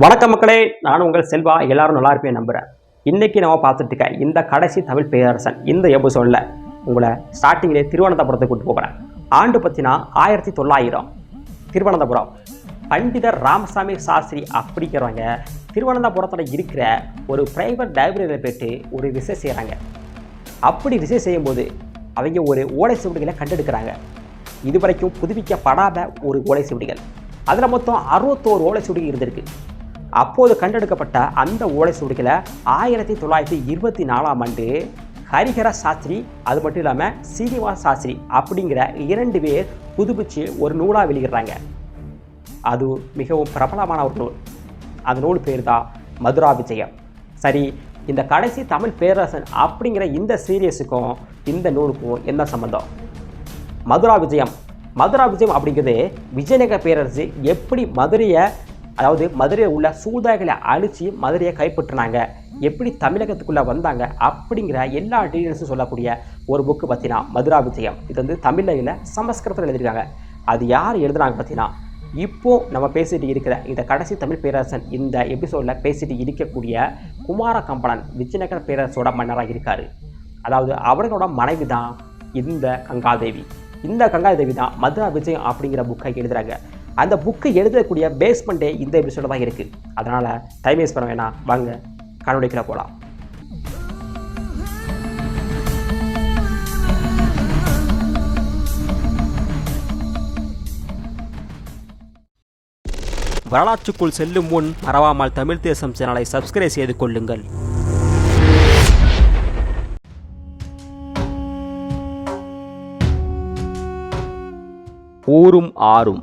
வணக்க மக்களே நான் உங்கள் செல்வா எல்லாரும் நல்லா இருப்பேன் நம்புகிறேன் இன்றைக்கி நம்ம பார்த்துட்டு இருக்க இந்த கடைசி தமிழ் பேரரசன் இந்த எபிசோடில் உங்களை ஸ்டார்டிங்கிலே திருவனந்தபுரத்துக்கு கூட்டு போகிறேன் ஆண்டு பற்றினா ஆயிரத்தி தொள்ளாயிரம். திருவனந்தபுரம். பண்டிதர் ராமசாமி சாஸ்திரி அப்படிங்கிறவங்க திருவனந்தபுரத்தில் இருக்கிற ஒரு பிரைவேட் லைப்ரரியில் போயிட்டு ஒரு ரிசர்ச் செய்கிறாங்க அப்படி ரிசர்ச் செய்யும்போது அவங்க ஒரு ஓலை சுவடிகளை கண்டெடுக்கிறாங்க. இதுவரைக்கும் புதுப்பிக்கப்படாத ஒரு ஓலை சுவடிகள். அதில் மொத்தம் அறுபத்தோரு ஓலை சுவடிகள் இருந்திருக்கு. அப்போது கண்டெடுக்கப்பட்ட அந்த ஓலை சுவடிகளை ஆயிரத்தி தொள்ளாயிரத்தி இருபத்தி நாலாம் ஆண்டு ஹரிஹர சாஸ்திரி அது மட்டும் இல்லாமல் சீனிவாச சாஸ்திரி அப்படிங்கிற இரண்டு பேர் புதுப்பிச்சு ஒரு நூலாக வெளியிடுறாங்க. அது மிகவும் பிரபலமான ஒரு நூல். அந்த நூல் பேர் தான் மதுரா விஜயம். சரி இந்த கடைசி தமிழ் பேரரசன் அப்படிங்கிற இந்த சீரியஸுக்கும் இந்த நூலுக்கும் என்ன சம்மந்தம் மதுரா விஜயம். மதுரா விஜயம் அப்படிங்கிறது விஜயநகர பேரரசு எப்படி மதுரையை அதாவது மதுரையில் உள்ள சூதாய்களை அழித்து மதுரையை கைப்பற்றினாங்க. எப்படி தமிழகத்துக்குள்ளே வந்தாங்க அப்படிங்கிற எல்லா டீடைல்ஸும் சொல்லக்கூடிய ஒரு புக்கு பார்த்தீங்கன்னா மதுரா விஜயம். இது வந்து தமிழில் சமஸ்கிருதத்தில் எழுதியிருக்காங்க. அது யார் எழுதுனாங்க பார்த்தீங்கன்னா இப்போ நம்ம பேசிட்டு இருக்கிற இந்த கடைசி தமிழ் பேரரசன் இந்த எபிசோடில் பேசிட்டு இருக்கக்கூடிய குமார கம்பளன் விஜயநகர பேரரசோட மன்னராக இருக்கார். அதாவது அவர்களோட மனைவி தான் இந்த கங்காதேவி. இந்த கங்காதேவி தான் மதுரா விஜயம் அப்படிங்கிற புக்கை எழுதுகிறாங்க அந்த புக்கை எழுதக்கூடிய பேஸ்மெண்ட்டே இந்த எபிசோட தான் இருக்குது அதனால் டைம் வேஸ்ட் பண்ண வேணாம். வாங்க கண்டுபிடிக்கிற போகலாம் வரலாற்றுக்குள் செல்லும் முன் மறவாமல் தமிழ் தேசம் சேனலை சப்ஸ்கிரைப் செய்து கொள்ளுங்கள். ஊரும் ஆறும்.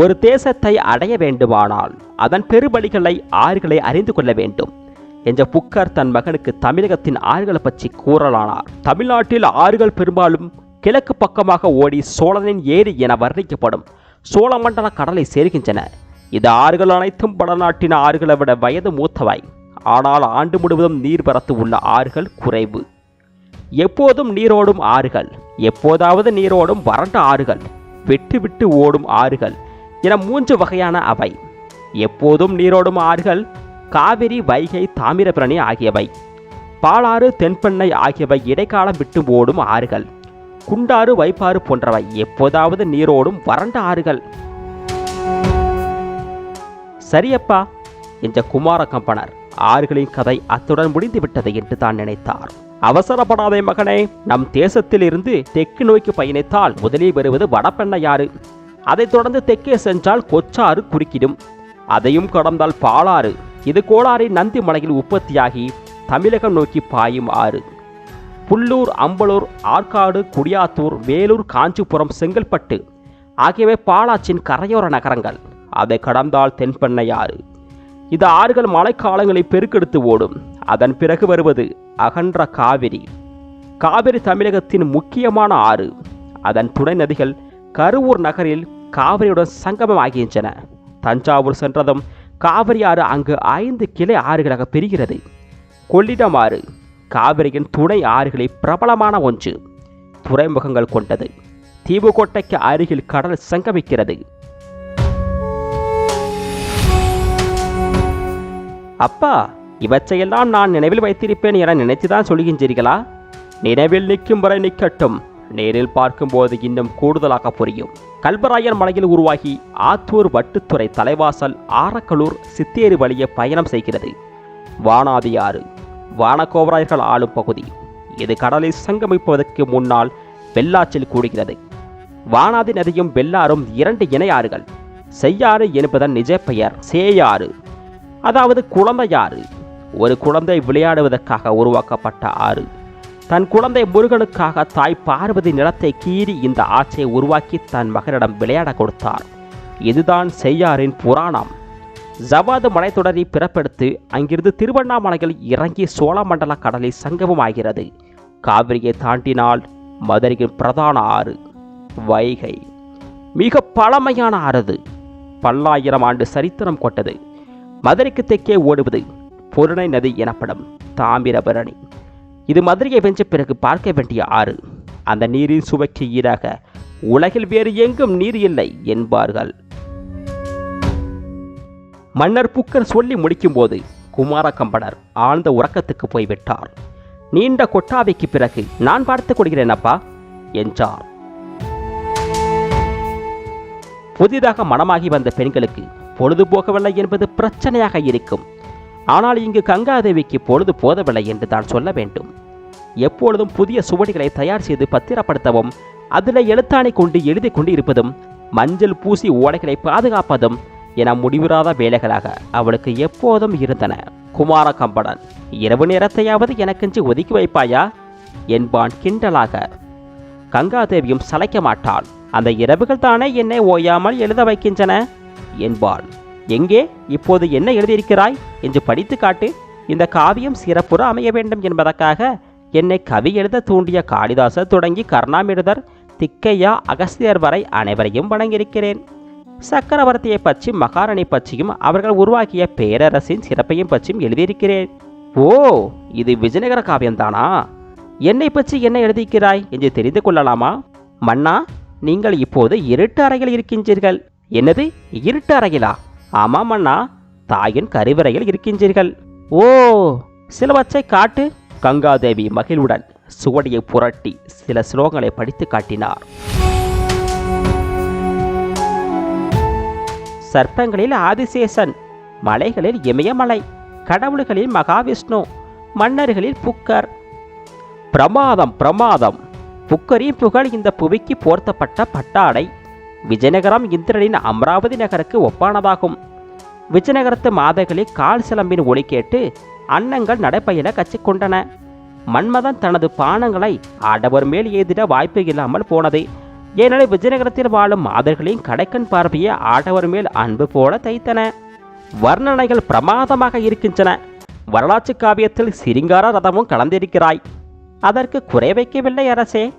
ஒரு தேசத்தை அடைய வேண்டுமானால் அதன் பெருபலிகளை ஆறுகளை அறிந்து கொள்ள வேண்டும் என்ற புக்கர் தன் மகனுக்கு தமிழகத்தின் ஆறுகளை பற்றி கூறலானார். தமிழ்நாட்டில் ஆறுகள் பெரும்பாலும் கிழக்கு பக்கமாக ஓடி சோழனின் ஏரி என வர்ணிக்கப்படும் சோழமண்டல கடலை சேர்கின்றன. இது ஆறுகள் அனைத்தும் வடநாட்டின் ஆறுகளை விட வயது மூத்தவை. ஆனால் ஆண்டு முழுவதும் நீர்வரத்து உள்ள ஆறுகள் குறைவு. எப்போதும் நீரோடும் ஆறுகள் எப்போதாவது நீரோடும் வறண்ட ஆறுகள் விட்டு விட்டு ஓடும் ஆறுகள் என மூன்று வகையான அவை. எப்போதும் நீரோடும் ஆறுகள் காவிரி வைகை தாமிரபரணி ஆகியவை. பாலாறு தென்பெண்ணை ஆகியவை இடைக்காலம் விட்டு ஓடும் ஆறுகள். குண்டாறு வைப்பாறு போன்றவை எப்போதாவது நீரோடும் வறண்ட ஆறுகள். சரியப்பா! என்ற குமார கம்பனர் ஆறுகளின் கதை அத்துடன் முடிந்துவிட்டது என்று தான் நினைத்தார். அவசரப்படாதே மகனே நம் தேசத்தில் இருந்து தெற்கு நோக்கி பயணித்தால் முதலில் வருவது வடபெண்ணையாறு அதைத் தொடர்ந்து தெற்கே சென்றால் கொச்சாறு குறுக்கிடும். அதையும் கடந்தால் பாலாறு. இது கோளாறு நந்தி மலையில் உற்பத்தியாகி தமிழகம் நோக்கி பாயும் ஆறு. புல்லூர் அம்பலூர் ஆற்காடு குடியாத்தூர் வேலூர் காஞ்சிபுரம் செங்கல்பட்டு ஆகியவை பாலாற்றின் கரையோர நகரங்கள். அதை கடந்தால் தென்பெண்ணையாறு இது ஆறுகள் மழைக்காலங்களில் பெருக்கெடுத்து ஓடும். அதன் பிறகு வருவது அகன்ற காவிரி. காவிரி தமிழகத்தின் முக்கியமான ஆறு. அதன் துணை நதிகள் கருவூர் நகரில் காவிரியுடன் சங்கமம் ஆகின்றன தஞ்சாவூர் சென்றதும் காவிரி ஆறு அங்கு ஐந்து கிளை ஆறுகளாக பிரிகிறது. கொள்ளிடம் ஆறு காவிரியின் துணை ஆறுகளில் பிரபலமான ஒன்று துறைமுகங்கள் கொண்டது. தீவுக்கோட்டைக்கு அருகில் கடல் சங்கமிக்கிறது. அப்பா இவற்றையெல்லாம் நான் நினைவில் வைத்திருப்பேன் என நினைத்துதான் சொல்கின்றீர்களா? நினைவில் நிற்கும் வரை நிற்கட்டும். நேரில் பார்க்கும்போது இன்னும் கூடுதலாக புரியும். கல்பராயன் மலையில் உருவாகி ஆத்தூர் வட்டுத்துறை தலைவாசல் ஆரக்கலூர் சித்தேரி வழியே பயணம் செய்கிறது. வானாதி ஆறு வானகோவராயர்கள் ஆளும் பகுதி. இது கடலில் சங்கமிப்பதற்கு முன்னால் வெள்ளாற்றில் கூடுகிறது. வானாதி நதியும் வெள்ளாறும் இரண்டு இணையாறுகள். செய்யாறு என்பதன் நிஜ பெயர் சேயாறு. அதாவது குழந்தையாறு. ஒரு குழந்தை விளையாடுவதற்காக உருவாக்கப்பட்ட ஆறு. தன் குழந்தை முருகனுக்காக தாய் பார்வதி நிலத்தை கீறி இந்த ஆற்றை உருவாக்கி தன் மகனிடம் விளையாட கொடுத்தார். இதுதான் செய்யாரின் புராணம். ஜவாது மலைத்தொடரை பிறப்பெடுத்து அங்கிருந்து திருவண்ணாமலையில் இறங்கி சோழமண்டல கடலில் சங்கமமாகிறது. காவிரியை தாண்டினால் மதுரையின் பிரதான ஆறு வைகை. மிக பழமையான ஆறு பல்லாயிரம் ஆண்டு சரித்திரம் கொண்டது மதுரைக்கு தெற்கே ஓடுவது பொருணை நதி எனப்படும் தாமிரபரணி. இது மதுரையை வென்ற பிறகு பார்க்க வேண்டிய ஆறு. அந்த நீரின் சுவைக்கு ஈடாக உலகில் வேறு எங்கும் நீர் இல்லை என்பார்கள். மன்னர் புக்கர் சொல்லி முடிக்கும்போது குமார கம்பனர் ஆழ்ந்த உறக்கத்துக்கு போய்விட்டார். நீண்ட கொட்டாவைக்கு பிறகு நான் பார்த்துக் கொள்கிறேன் அப்பா என்றார். புதிதாக மனமாகி வந்த பெண்களுக்கு பொழுது போகவில்லை என்பது பிரச்சனையாக இருக்கும். ஆனால் இங்கு கங்காதேவிக்கு பொழுது போதவில்லை என்று தான் சொல்ல வேண்டும். எப்பொழுதும் புதிய சுவடிகளை தயார் செய்து பத்திரப்படுத்தவும் அதில் எழுத்தாணை கொண்டு எழுதி கொண்டு இருப்பதும் மஞ்சள் பூசி ஓலைகளை பாதுகாப்பதும் என முடிவுறாத வேலைகளாக அவளுக்கு எப்போதும் இருந்தன. குமார கம்படன் இரவு நேரத்தையாவது எனக்கென்று ஒதுக்கி வைப்பாயா? என்பான் கிண்டலாக. கங்காதேவியும் சளைக்க மாட்டாள். அந்த இரவுகள் தானே என்னை ஓயாமல் எழுத வைக்கின்றன? என்பாள். எங்கே இப்போது என்ன எழுதியிருக்கிறாய் என்று படித்து காட்டு. இந்த காவியம் சிறப்புற அமைய வேண்டும் என்பதற்காக என்னை கவி எழுத தூண்டிய காளிதாசர் தொடங்கி கருணாமிருதர் திக்கையா அகஸ்தியர் வரை அனைவரையும் வணங்கியிருக்கிறேன். சக்கரவர்த்தியை பற்றி மகாராணி பற்றியும் அவர்கள் உருவாக்கிய பேரரசின் சிறப்பையும் பற்றியும் எழுதியிருக்கிறேன். ஓ இது விஜயநகர காவியம்தானா என்னை பற்றி என்ன எழுதியிருக்கிறாய் என்று தெரிந்து கொள்ளலாமா? மன்னா நீங்கள் இப்போது இருட்டு அறையில் இருக்கின்றீர்கள். என்னது இருட்டு அறையிலா? ஆமாம் அண்ணா தாயின் கருவறையில் இருக்கின்றீர்கள். ஓ சிலவற்றை காட்டு கங்காதேவி மகிழ்வுடன் சுவடியை புரட்டி சில ஸ்லோகங்களை படித்து காட்டினார். சர்ப்பங்களில் ஆதிசேஷன் மலைகளில் இமயமலை கடவுள்களில் மகாவிஷ்ணு மன்னர்களில் புக்கர். பிரமாதம் பிரமாதம். புக்கரின் புகழ் இந்த புவிக்கு போர்த்தப்பட்ட பட்டாடை. விஜயநகரம் இந்திரனின் அமராவதி நகருக்கு ஒப்பானதாகும். விஜயநகரத்து மாதைகளில் கால் சிலம்பின் ஒளி கேட்டு அன்னங்கள் நடைப்பயில கச்சிக்கொண்டன. மன்மதன் தனது பானங்களை ஆடவர் மேல் எய்திட வாய்ப்பு இல்லாமல் போனது. ஏனெனில் விஜயநகரத்தில் வாழும் மாதர்களின் கடைக்கண் பார்வையை ஆடவர் மேல் அன்பு போல தைத்தன. வர்ணனைகள் பிரமாதமாக இருக்கின்றன. வரலாற்று காவியத்தில் சிரிங்கார ரதமும் கலந்திருக்கிறாய். அதற்கு குறை வைக்கவில்லை அரசே.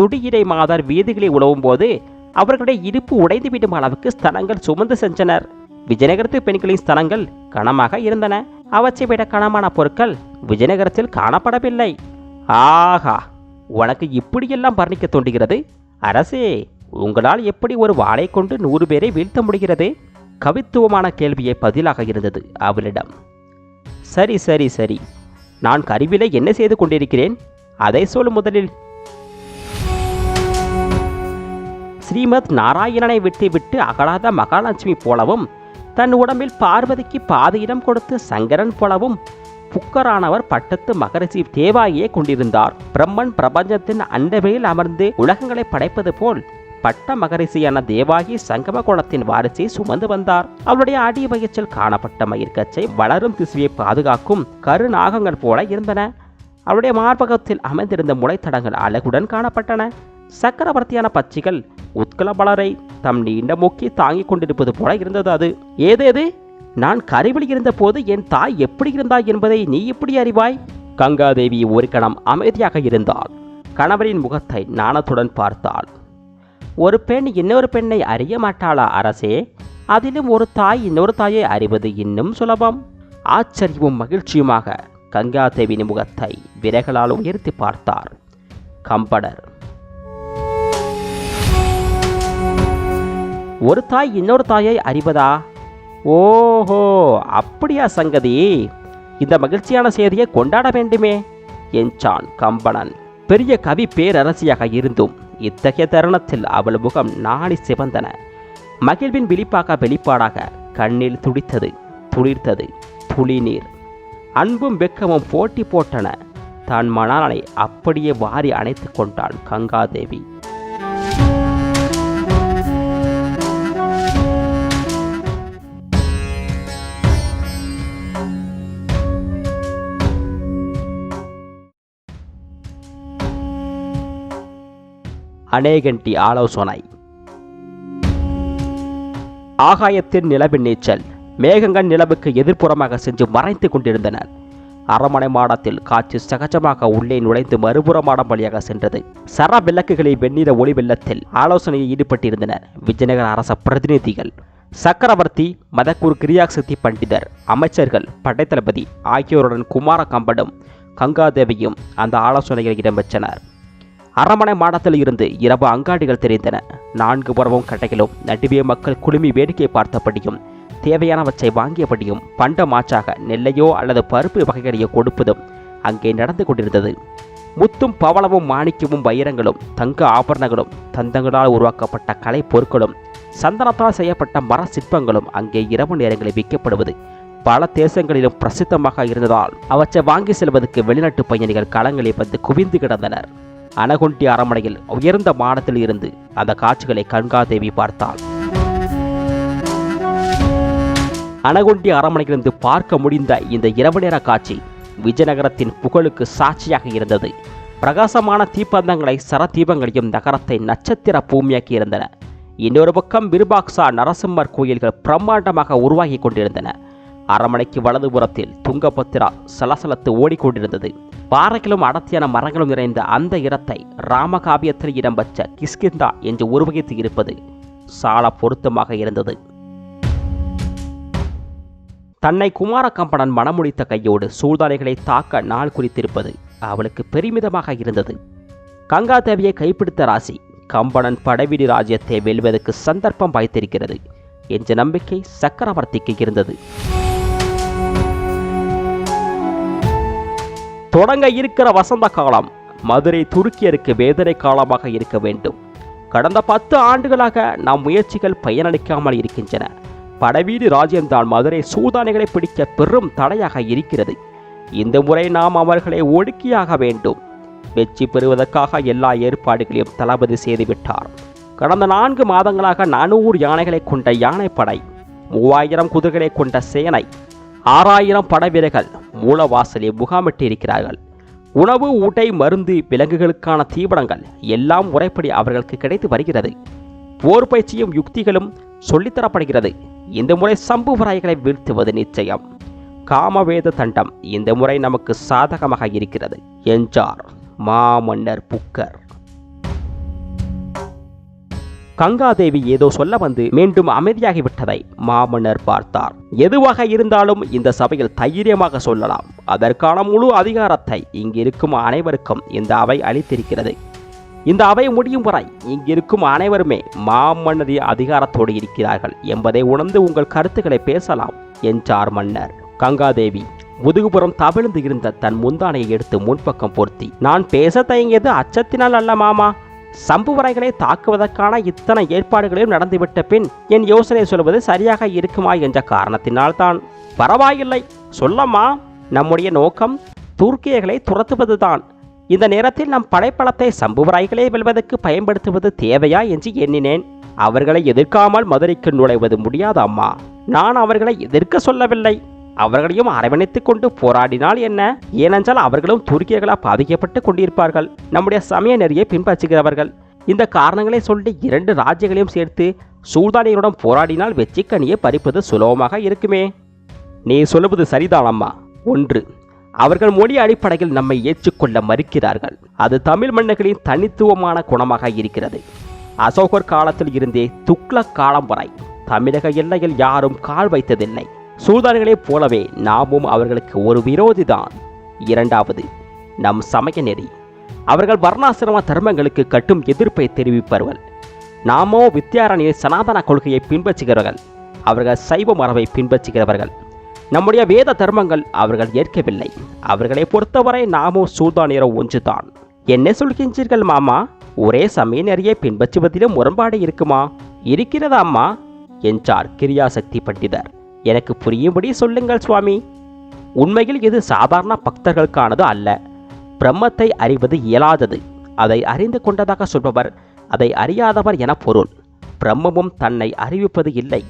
துடியிடை மாதர் வீதிகளில் உழவும் போது அவர்களுடைய இருப்பு உடைந்துவிடும் அளவுக்கு ஸ்தலங்கள் சுமந்து சென்றனர். விஜயநகரத்து பெண்களின் ஸ்தலங்கள் கனமாக இருந்தன. அவற்றை விட கனமான பொருட்கள் விஜயநகரத்தில் காணப்படவில்லை. ஆஹா உனக்கு இப்படியெல்லாம் வர்ணிக்க தோன்றுகிறது? அரசே உங்களால் எப்படி ஒரு வாளை கொண்டு நூறு பேரை வீழ்த்த முடிகிறது? கவித்துவமான கேள்வியை பதிலாக இருந்தது அவளிடம். சரி சரி சரி. நான் கருவிலே என்ன செய்து கொண்டிருக்கிறேன்? அதை சொல் முதலில். ஸ்ரீமத் நாராயணனை விட்டு விட்டு அகலாத மகாலட்சுமி போலவும் தன் உடம்பில் பார்வதிக்கு பாதையிடம் கொடுத்து சங்கரன் போலவும் புக்கரானவர் பட்டத்து மகரிஷி தேவாயே கொண்டிருந்தார். பிரம்மன் பிரபஞ்சத்தின் அண்டவெளியில் அமர்ந்து உலகங்களை படைப்பது போல் பட்ட மகரிஷியான தேவாகி சங்கம குளத்தின் வாரிசை சுமந்து வந்தார். அவருடைய அடி வயிற்றில் காணப்பட்ட மயிர்கச்சை வளரும் திசுவை பாதுகாக்கும் கருநாகங்கள் போல இருந்தன. அவருடைய மார்பகத்தில் அமைந்திருந்த முளைத்தடங்கள் அழகுடன் காணப்பட்டன. சக்கரவர்த்தியான பச்சிகள் உத்கலபலரை தம் நீண்ட மூக்கி தாங்கிக் கொண்டிருப்பது போல இருந்தது அது. ஏதேது நான் கருவில் இருந்தபோது என் தாய் எப்படி இருந்தாய் என்பதை நீ எப்படி அறிவாய்? கங்காதேவி ஒரு கணம் அமைதியாக இருந்தாள். கணவரின் முகத்தை நாணத்துடன் பார்த்தாள். ஒரு பெண் இன்னொரு பெண்ணை அறிய மாட்டாளா அரசே? அதிலும் ஒரு தாய் இன்னொரு தாயை அறிவது இன்னும் சுலபம். ஆச்சரியமும் மகிழ்ச்சியுமாக கங்காதேவியின் முகத்தை விரகளால் உயர்த்தி பார்த்தார். கம்படர். ஒரு தாய் இன்னொரு தாயை அறிவதா? ஓஹோ அப்படியா சங்கதி. இந்த மகிழ்ச்சியான செய்தியை கொண்டாட வேண்டுமே என்றான் கம்பனன் பெரிய கவி பேரரசியாக இருந்தும் இத்தகைய தருணத்தில் அவள் முகம் நாடி சிவந்தன. மகிழ்வின் விழிப்பாக வெளிப்பாடாக கண்ணில் துடித்தது துளிர்த்தது துளிநீர் அன்பும் வெக்கமும் போட்டி போட்டன. தான் மணாலனை அப்படியே வாரி அணைத்து கொண்டாள் கங்காதேவி. அநேகண்டி ஆலோசனை. ஆகாயத்தின் நிலவின் நீச்சல் மேகங்கள் நிலவுக்கு எதிர்ப்புறமாக சென்று மறைத்து கொண்டிருந்தன. அரமனை மாடத்தில் காட்சி சகஜமாக உள்ளே நுழைந்து மறுபுற மாடம் வழியாக சென்றது. சர விளக்குகளை வெண்ணிற ஒளி வெள்ளத்தில் ஆலோசனையில் ஈடுபட்டிருந்தனர் விஜயநகர அரச பிரதிநிதிகள். சக்கரவர்த்தி மதக்கூர் கிரியாசக்தி பண்டிதர் அமைச்சர்கள் படைத்தளபதி ஆகியோருடன் குமார கம்படும் கங்காதேவியும் அந்த ஆலோசனையில் இடம்பெற்றனர். அரமனை மாடத்தில் இருந்து இரவு அங்காடிகள் தெரிந்தன. நான்கு புறமும் கட்டைகளும் நடுவே மக்கள் குழுமி வேடிக்கை பார்த்தபடியும் தேவையானவற்றை வாங்கியபடியும் பண்ட மாற்றாக நெல்லையோ அல்லது பருப்பு வகைகளையோ கொடுப்பதும் அங்கே நடந்து கொண்டிருந்தது. முத்தும் பவளமும் மாணிக்கமும் வைரங்களும் தங்க ஆபரணங்களும் தந்தங்களால் உருவாக்கப்பட்ட கலை பொருட்களும் சந்தனத்தால் செய்யப்பட்ட மர சிற்பங்களும் அங்கே இரவு நேரங்களில் விற்கப்படுவது பல தேசங்களிலும் பிரசித்தமாக இருந்ததால் அவற்றை வாங்கி செல்வதற்கு வெளிநாட்டு பயணிகள் களங்களில் வந்து குவிந்து கிடந்தனர். அனகுண்டி அரண்மனையில் உயர்ந்த மாடத்தில் இருந்து அந்த காட்சிகளை கண்காதேவி பார்த்தாள். அனகுண்டி அரண்மனையிலிருந்து பார்க்க முடிந்த இந்த இரவு நேர காட்சி விஜயநகரத்தின் புகழுக்கு சாட்சியாக இருந்தது. பிரகாசமான தீப்பந்தங்களை சரதீபங்களையும் நகரத்தை நட்சத்திர பூமியாக்கி இருந்தன. இன்னொரு பக்கம் விருபாக்சா நரசிம்மர் கோயில்கள் பிரம்மாண்டமாக உருவாகி கொண்டிருந்தன. அரண்மனைக்கு வலதுபுறத்தில் துங்கபத்திரா சலசலத்து ஓடிக்கொண்டிருந்தது. பாறைகளும் அடர்த்தியான மரங்களும் நிறைந்த அந்த இடத்தை ராமகாவியத்தில் இடம்பெற்ற கிஸ்கிந்தா என்று உருவகித்து இருப்பது சால பொருத்தமாக இருந்தது. தன்னை குமார கம்பனன் மனமுடித்த கையோடு சூழ்தானைகளை தாக்க நாள் குறித்திருப்பது அவளுக்கு பெருமிதமாக இருந்தது. கங்காதேவியை கைப்பிடித்த ராசி கம்பனன் படைவீடு ராஜ்யத்தை வெல்வதற்கு சந்தர்ப்பம் வாய்த்திருக்கிறது என்ற நம்பிக்கை சக்கரவர்த்திக்கு இருந்தது. தொடங்க இருக்கிற வசந்த காலம் மதுரை துருக்கியருக்கு வேதனை காலமாக இருக்க வேண்டும். கடந்த பத்து ஆண்டுகளாக நம் முயற்சிகள் பயனளிக்காமல் இருக்கின்றன. படவீடு ராஜ்யம்தான் மதுரை சூதானிகளை பிடிக்க பெரும் தடையாக இருக்கிறது. இந்த முறை நாம் அவர்களை ஒடுக்கியாக வேண்டும். வெற்றி பெறுவதற்காக எல்லா ஏற்பாடுகளையும் தளபதி செய்துவிட்டார். கடந்த நான்கு மாதங்களாக நானூறு யானைகளை கொண்ட யானைப்படை மூவாயிரம் குதிரைகளை கொண்ட சேனை ஆறாயிரம் படைவீரர்கள் மூலவாசலில் முகாமிட்டிருக்கிறார்கள். உணவு ஊட்டை மருந்து விலங்குகளுக்கான தீவனங்கள் எல்லாம் முறைப்படி அவர்களுக்கு கிடைத்து வருகிறது. போர் பயிற்சியும் யுக்திகளும் சொல்லித்தரப்படுகிறது. இந்த முறை சம்புவராய்களை வீழ்த்துவது நிச்சயம். காமவேத தண்டம் இந்த முறை நமக்கு சாதகமாக இருக்கிறது. என்றார் மாமன்னர் புக்கர். கங்காதேவி ஏதோ சொல்ல வந்து மீண்டும் அமைதியாகிவிட்டதை மாமன்னர் பார்த்தார். எதுவாக இருந்தாலும் இந்த சபையில் தைரியமாக சொல்லலாம். அதற்கான முழு அதிகாரத்தை இங்கிருக்கும் அனைவருக்கும் இந்த அவை அளித்திருக்கிறது. இந்த அவை முடியும் வரை இங்கிருக்கும் அனைவருமே மாமன்னரின் அதிகாரத்தோடு இருக்கிறார்கள் என்பதை உணர்ந்து உங்கள் கருத்துக்களை பேசலாம் என்றார் மன்னர். கங்காதேவி முதுகுபுறம் தவிழ்ந்து இருந்த தன் முந்தானையை எடுத்து முன்பக்கம் பொருத்தி நான் பேச தயங்கியது அச்சத்தினால் அல்ல மாமா சம்புவரைகளை தாக்குவதற்கான இத்தனை ஏற்பாடுகளையும் நடந்துவிட்ட பின் என் யோசனை சொல்வது சரியாக இருக்குமா என்ற காரணத்தினால்தான். பரவாயில்லை. சொல்லம்மா நம்முடைய நோக்கம் துர்க்கியர்களை துரத்துவதுதான். இந்த நேரத்தில் நம் படைப்பலத்தை சம்புவராய்களே வெல்வதற்கு பயன்படுத்துவது தேவையா என்று எண்ணினேன். அவர்களை எதிர்க்காமல் மதுரைக்கு நுழைவது முடியாது அம்மா நான் அவர்களை எதிர்க்க சொல்லவில்லை. அவர்களையும் அரவணைத்துக் கொண்டு போராடினால் என்ன? ஏனென்றால் அவர்களும் துருக்கியர்களால் பாதிக்கப்பட்டு கொண்டிருப்பார்கள். நம்முடைய சமய நெறியை பின்பற்றுகிறவர்கள். இந்த காரணங்களை சொல்லி இரண்டு ராஜ்யங்களையும் சேர்த்து சூழ்தானியருடன் போராடினால் வெற்றிக்கனியை பறிப்பது சுலபமாக இருக்குமே. நீ சொல்லுவது சரிதான் அம்மா. ஒன்று அவர்கள் மொழி அடிப்படையில் நம்மை ஏற்றுக்கொள்ள மறுக்கிறார்கள். அது தமிழ் மன்னர்களின் தனித்துவமான குணமாக இருக்கிறது. அசோகர் காலத்தில் இருந்தே துக்ளக் காலம் வரை தமிழக எல்லையில் யாரும் கால் வைத்ததில்லை. சூழ்தான்களைப் போலவே நாமும் அவர்களுக்கு ஒரு விரோதிதான். இரண்டாவது நம் சமய நெறி. அவர்கள் வர்ணாசிரம தர்மங்களுக்கு கட்டும் எதிர்ப்பை தெரிவிப்பார்கள் நாமோ வித்யாரணிய சனாதன கொள்கையை பின்பற்றுகிறவர்கள். அவர்கள் சைவ மரபை பின்பற்றுகிறவர்கள். நம்முடைய வேத தர்மங்கள் அவர்கள் ஏற்கவில்லை. அவர்களை பொறுத்தவரை நாமோ சூதானியரோ ஒன்றுதான். என்ன சொல்கின்றீர்கள் மாமா? ஒரே சமய நெறியை பின்பற்றுவதிலும் முரண்பாடு இருக்குமா? இருக்கிறதா அம்மா? என்றார் கிரியாசக்தி பண்டிதர். எனக்கு புரியும்படி சொல்லுங்கள் சுவாமி. உண்மையில் இது சாதாரண பக்தர்களுக்கானது அல்ல. பிரம்மத்தை அறிவது இயலாதது. அதை அறிந்து கொண்டதாக சொல்பவர் அதை அறியாதவர் என பொருள். பிரம்மமும் தன்னை அறிவிப்பது இல்லை.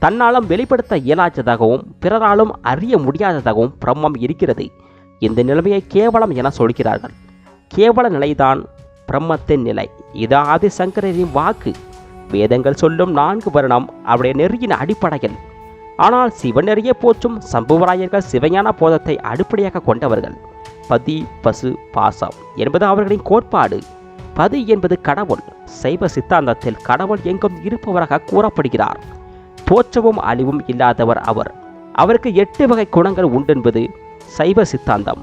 தன்னாலும் வெளிப்படுத்த இயலாததாகவும் பிறராலும் அறிய முடியாததாகவும் பிரம்மம் இருக்கிறது. இந்த நிலைமையை கேவலம் என சொல்கிறார்கள். கேவல நிலைதான் பிரம்மத்தின் நிலை. இது ஆதிசங்கரின் வாக்கு. வேதங்கள் சொல்லும் நான்கு வருணம் அவருடைய நெறியின் அடிப்படையில். ஆனால் சிவநெறியை போற்றும் சம்புவராயர்கள் சிவஞான போதத்தை அடிப்படையாக கொண்டவர்கள். பதி பசு பாசம் என்பது அவர்களின் கோட்பாடு. பதி என்பது கடவுள். சைவ சித்தாந்தத்தில் கடவுள் எங்கும் இருப்பவராக கூறப்படுகிறார். தோற்றமும் அழிவும் இல்லாதவர் அவர். அவருக்கு எட்டு வகை குணங்கள் உண்டென்பது சைவ சித்தாந்தம்.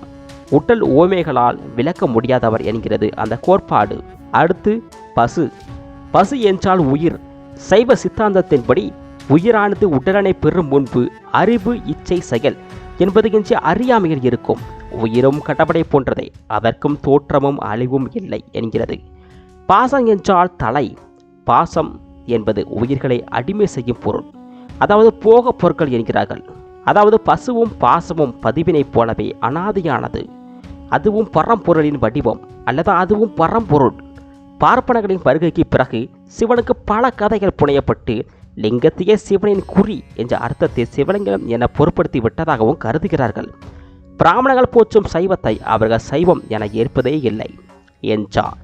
உடல் ஓமைகளால் விளக்க முடியாதவர் என்கிறது அந்த கோட்பாடு. அடுத்து பசு. பசு என்றால் உயிர். சைவ சித்தாந்தத்தின்படி உயிரானது உடலனை பெறும் முன்பு அறிவு இச்சை செயல் என்பது இன்றி அறியாமையில் இருக்கும். உயிரும் கடவுளை போன்றதே. அதற்கும் தோற்றமும் அழிவும் இல்லை என்கிறது. பாசம் என்றால் தலை. பாசம் என்பது உயிர்களை அடிமை செய்யும் பொருள். அதாவது போக பொருட்கள் என்கிறார்கள். அதாவது பசுவும் பாசமும் பதிவினைப் போலவே அனாதியானது. அதுவும் பரம்பொருளின் வடிவம் அல்லது அதுவும் பரம்பொருள். பார்ப்பனர்களின் வருகைக்கு பிறகு சிவனுக்கு பல கதைகள் புனையப்பட்டு லிங்கத்தையே சிவனின் குறி என்ற அர்த்தத்தை சிவலிங்கம் என பொருட்படுத்தி விட்டதாகவும் கருதுகிறார்கள். பிராமணர்கள் போற்றும் சைவத்தை அவர்கள் சைவம் என ஏற்பதே இல்லை என்றார்.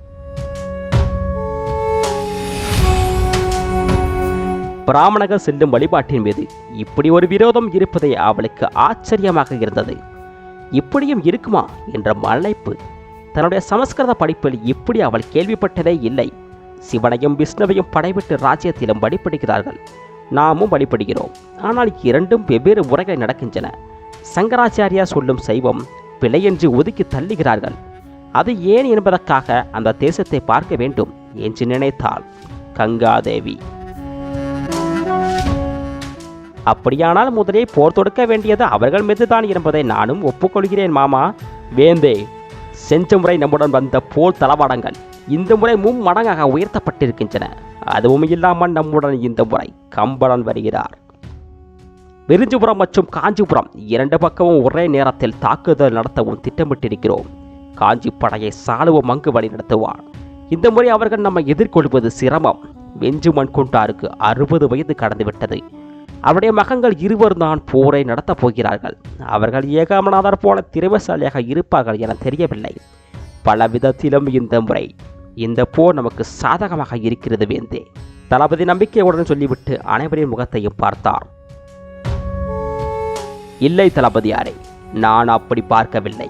பிராமணர்கள் செல்லும் வழிபாட்டின் மீது இப்படி ஒரு விரோதம் இருப்பதை அவளுக்கு ஆச்சரியமாக இருந்தது. இப்படியும் இருக்குமா என்ற மலைப்பு தன்னுடைய சமஸ்கிருத படிப்பில் இப்படி அவள் கேள்விப்பட்டதே இல்லை சிவனையும் விஷ்ணுவையும் படைவிட்டு ராஜ்யத்திலும் வழிபடுகிறார்கள். நாமும் வழிபடுகிறோம். ஆனால் இரண்டும் வெவ்வேறு முறைகள் நடக்கின்றன. சங்கராச்சாரியா சொல்லும் சைவம் பிழையென்று ஒதுக்கி தள்ளுகிறார்கள். அது ஏன் என்பதற்காக அந்த தேசத்தை பார்க்க வேண்டும் என்று நினைத்தாள் கங்காதேவி. அப்படியானால் முதலே போர் தொடுக்க வேண்டியது அவர்கள் மீதுதான் என்பதை நானும் ஒப்புக்கொள்கிறேன் மாமா. வேந்தே செஞ்ச முறை நம்முடன் வந்த போர் தளவாடங்கள் இந்த முறை மும்மடங்காக உயர்த்தப்பட்டிருக்கின்றன. அதுவும் இல்லாமல் நம்முடன் இந்த முறை கம்பளன் வருகிறார். விருஞ்சிபுரம் மற்றும் காஞ்சிபுரம் இரண்டு பக்கமும் ஒரே நேரத்தில் தாக்குதல் நடத்தவும் திட்டமிட்டிருக்கிறோம். காஞ்சி படையை சாலுவ மங்கு வழி நடத்துவார். இந்த முறை அவர்கள் நம்மை எதிர்கொள்வது சிரமம். வெஞ்சு மண் குண்டாருக்கு அறுபது வயது கடந்துவிட்டது. அவருடைய மகன்கள் இருவர் தான் போரை நடத்தப் போகிறார்கள். அவர்கள் ஏகாமநாதர் போல திறமைசாலியாக இருப்பார்கள் என தெரியவில்லை. பல விதத்திலும் இந்த முறை இந்த போர் நமக்கு சாதகமாக இருக்கிறது வேந்தே. தளபதி நம்பிக்கையுடன் சொல்லிவிட்டு அனைவரின் முகத்தையும் பார்த்தார். இல்லை தளபதியாரே நான் அப்படி பார்க்கவில்லை.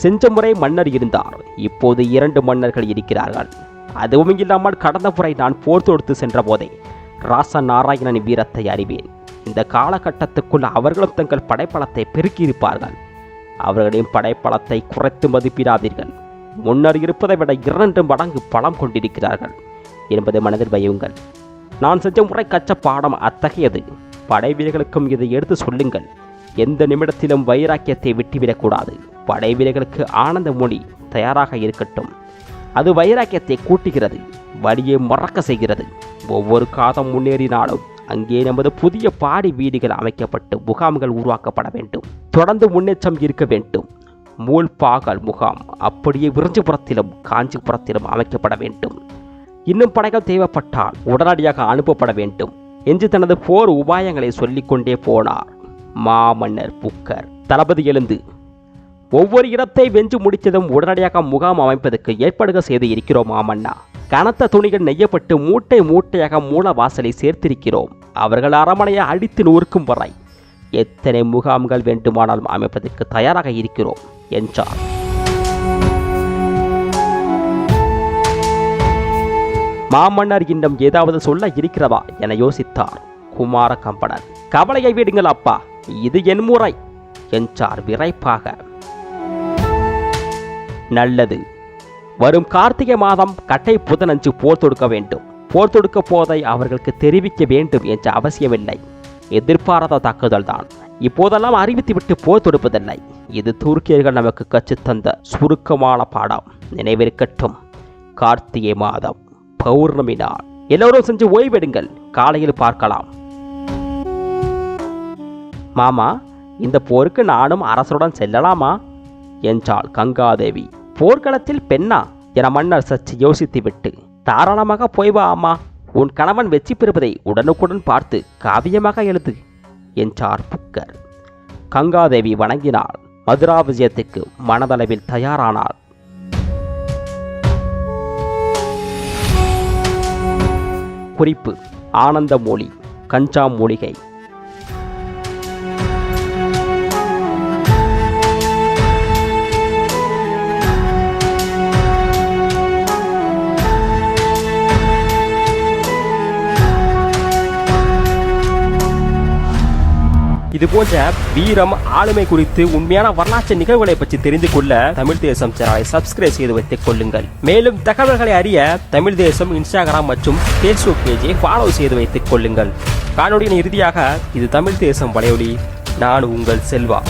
சென்ற முறை மன்னர் இருந்தார். இப்போது இரண்டு மன்னர்கள் இருக்கிறார்கள். அதுவும் இல்லாமல் கடந்த முறை நான் போர் தொடுத்து சென்ற போதே ராச நாராயணன் வீரத்தை அறிவேன். இந்த காலகட்டத்துக்குள் அவர்களும் தங்கள் படைப்பலத்தை பெருக்கியிருப்பார்கள். அவர்களின் படைப்பலத்தை குறைத்து மதிப்பிடாதீர்கள். முன்னர் இருப்பதை விட இரண்டு மடங்கு பலம் கொண்டிருக்கிறார்கள் என்பதை மனதில் வையுங்கள். நான் செஞ்ச முறை கற்ற பாடம் அத்தகையது. படை வீரர்களுக்கும் இதை எடுத்து சொல்லுங்கள். எந்த நிமிடத்திலும் வைராக்கியத்தை விட்டுவிடக்கூடாது. படை வீரர்களுக்கு ஆனந்த மொழி தயாராக இருக்கட்டும். அது வைராக்கியத்தை கூட்டுகிறது வழியை மறக்க செய்கிறது. ஒவ்வொரு காதம் முன்னேறினாலும் அங்கே நமது புதிய பாடி வீடுகள் அமைக்கப்பட்டு முகாம்கள் உருவாக்கப்பட வேண்டும். தொடர்ந்து முன்னேற்றம் இருக்க வேண்டும். மூல்பாகல் முகாம் அப்படியே விருஞ்சிபுரத்திலும் காஞ்சிபுரத்திலும் அமைக்கப்பட வேண்டும். இன்னும் படைகள் தேவைப்பட்டால் உடனடியாக அனுப்பப்பட வேண்டும் என்று தனது போர் உபாயங்களை சொல்லிக்கொண்டே போனார். மாமன்னர் புக்கர் தளபதி எழுந்து ஒவ்வொரு இடத்தை வென்று முடித்ததும் உடனடியாக முகாம் அமைப்பதற்கு ஏற்பாடுகள் செய்து இருக்கிறோம் மாமன்னா. கனத்த துணிகள் நெய்யப்பட்டு மூட்டை மூட்டையாக மூல வாசலை சேர்த்திருக்கிறோம். அவர்கள் அரமனையை அடித்து நொறுக்கும் வரை எத்தனை முகாம்கள் வேண்டுமானாலும் அமைப்பதற்கு தயாராக இருக்கிறோம் என்றார். மாமன்னர் இன்னும் ஏதாவது சொல்ல இருக்கிறதா என யோசித்தார் குமார கம்பனர் கவலையை விடுங்கள் அப்பா இது என் முறை என்றார் விரைப்பாக. நல்லது. வரும் கார்த்திகை மாதம் கட்டை புதனஞ்சு போர் தொடுக்க வேண்டும். போர் தொடுக்க போதை அவர்களுக்கு தெரிவிக்க வேண்டும் என்ற அவசியமில்லை. எதிர்பாராத தாக்குதல் தான் இப்போதெல்லாம் அறிவித்துவிட்டு போர் தொடுப்பதில்லை. இது துருக்கியர்கள் நமக்கு கற்றுத்தந்த சுருக்கமான பாடம். நினைவிருக்கட்டும். கார்த்திகை மாதம் பௌர்ணமி நாள். எல்லோரும் செஞ்சு ஓய்வெடுங்கள். காலையில் பார்க்கலாம். மாமா இந்த போருக்கு நானும் அரசருடன் செல்லலாமா? என்றாள் கங்காதேவி. போர்க்களத்தில் பெண்ணா? என மன்னர் சற்று யோசித்துவிட்டு தாராளமாக போய் வா அம்மா. உன் கணவன் வெற்றி பெறுவதை உடனுக்குடன் பார்த்து காவியமாக எழுது என்றார் புக்கர். கங்காதேவி வணங்கினாள். மதுரா விஜயத்துக்கு மனதளவில் தயாரானாள். குறிப்பு ஆனந்த மொழி கஞ்சா மூலிகை இது போன்ற வீரம் ஆளுமை குறித்து உண்மையான வரலாற்று நிகழ்வுகளை பற்றி தெரிந்து கொள்ள தமிழ் தேசம் சேனலை சப்ஸ்கிரைப் செய்து வைத்துக் கொள்ளுங்கள். மேலும் தகவல்களை அறிய தமிழ் தேசம் இன்ஸ்டாகிராம் மற்றும் ஃபேஸ்புக் பேஜை ஃபாலோ செய்து வைத்துக் கொள்ளுங்கள். காணொலியின் இறுதியாக இது தமிழ் தேசம் வலையொலி. நான் உங்கள் செல்வா.